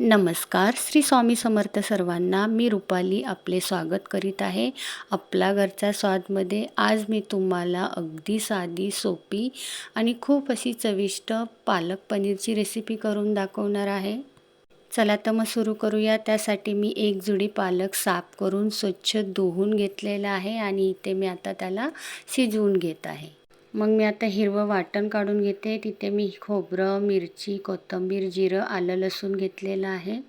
नमस्कार श्री स्वामी समर्थ सर्वांना मी रुपाली आपले स्वागत करीत आहे. आपला घरचा स्वादमध्ये आज मी तुम्हाला अगदी साधी सोपी आणि खूप अशी चविष्ट पालक पनीरची रेसिपी करून दाखवणार आहे. चला तर मग सुरू करूया. त्यासाठी मी एक जुडी पालक साफ करून स्वच्छ धुवून घेतलेला आहे आणि इथे मी आता त्याला शिजवून घेत आहे. मग मी आता हिरवं वाटण काढून घेते. तिथे मी खोबरं मिरची कोथिंबीर जिरं आलं लसूण घेतलेलं आहे.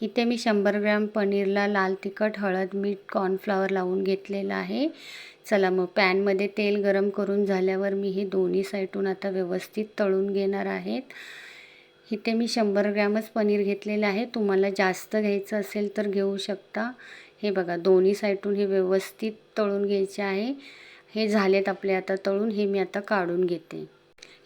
इथे मी शंभर ग्रॅम पनीरला लाल तिखट हळद मीठ कॉर्नफ्लावर लावून घेतलेलं आहे. चला मग पॅनमध्ये तेल गरम करून झाल्यावर मी हे दोन्ही साईडून आता व्यवस्थित तळून घेणार आहेत. इथे मी शंभर ग्रॅमच पनीर घेतलेलं आहे. तुम्हाला जास्त घ्यायचं असेल तर घेऊ शकता. हे बघा दोन्ही साईडून हे व्यवस्थित तळून घ्यायचे आहे. हे झालेत आपले आता तळून हे मी आता काढून घेते.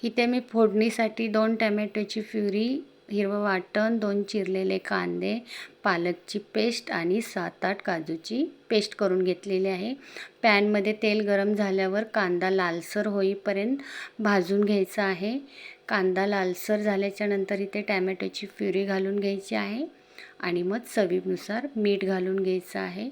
इथे मी फोडणीसाठी दोन टॅमॅटोची प्युरी हिरवं वाटण दोन चिरलेले कांदे पालकची पेस्ट आणि सात आठ काजूची पेस्ट करून घेतलेली आहे. पॅनमध्ये तेल गरम झाल्यावर कांदा लालसर होईपर्यंत भाजून घ्यायचा आहे. कांदा लालसर झाल्याच्यानंतर इथे टॅमॅटोची प्युरी घालून घ्यायची आहे आणि मग चवीनुसार मीठ घालून घ्यायचं आहे.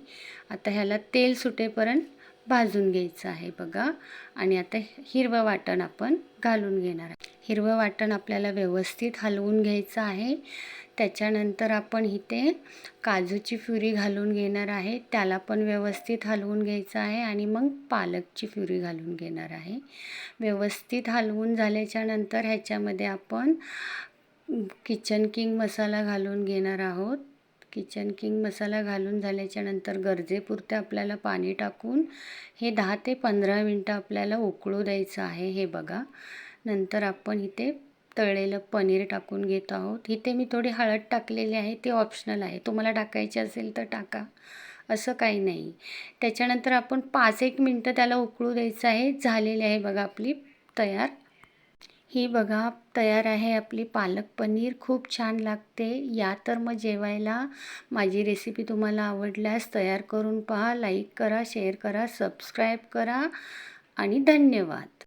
आता ह्याला तेल सुटेपर्यंत भाजून घ्यायचं आहे बघा. आणि आता हिरवं वाटण आपण घालून घेणार आहे. हिरवं वाटण आपल्याला व्यवस्थित हलवून घ्यायचं आहे. त्याच्यानंतर आपण इथे काजूची फ्युरी घालून घेणार आहे. त्याला पण व्यवस्थित हलवून घ्यायचं आहे आणि मग पालकची फ्युरी घालून घेणार आहे. व्यवस्थित हलवून झाल्याच्यानंतर ह्याच्यामध्ये आपण किचन किंग मसाला घालून घेणार आहोत. किचन किंग मसाला घालून झाल्याच्यानंतर गरजेपुरते आपल्याला पाणी टाकून हे दहा ते पंधरा मिनटं आपल्याला उकळू द्यायचं आहे हे बघा. नंतर आपण इथे तळलेलं पनीर टाकून घेत आहोत. इथे मी थोडी हळद टाकलेली आहे ते ऑप्शनल आहे. तुम्हाला टाकायची असेल तर टाका. असं काही नाही. त्याच्यानंतर आपण पाच एक मिनटं त्याला उकळू द्यायचं आहे. झालेली आहे बघा आपली तयार. ही बघा तयार आहे आपली पालक पनीर. खूप छान लागते. या तर मग जेवायला. माझी रेसिपी तुम्हाला आवडल्यास तयार करून पहा. लाईक करा शेअर करा सबस्क्राईब करा आणि धन्यवाद.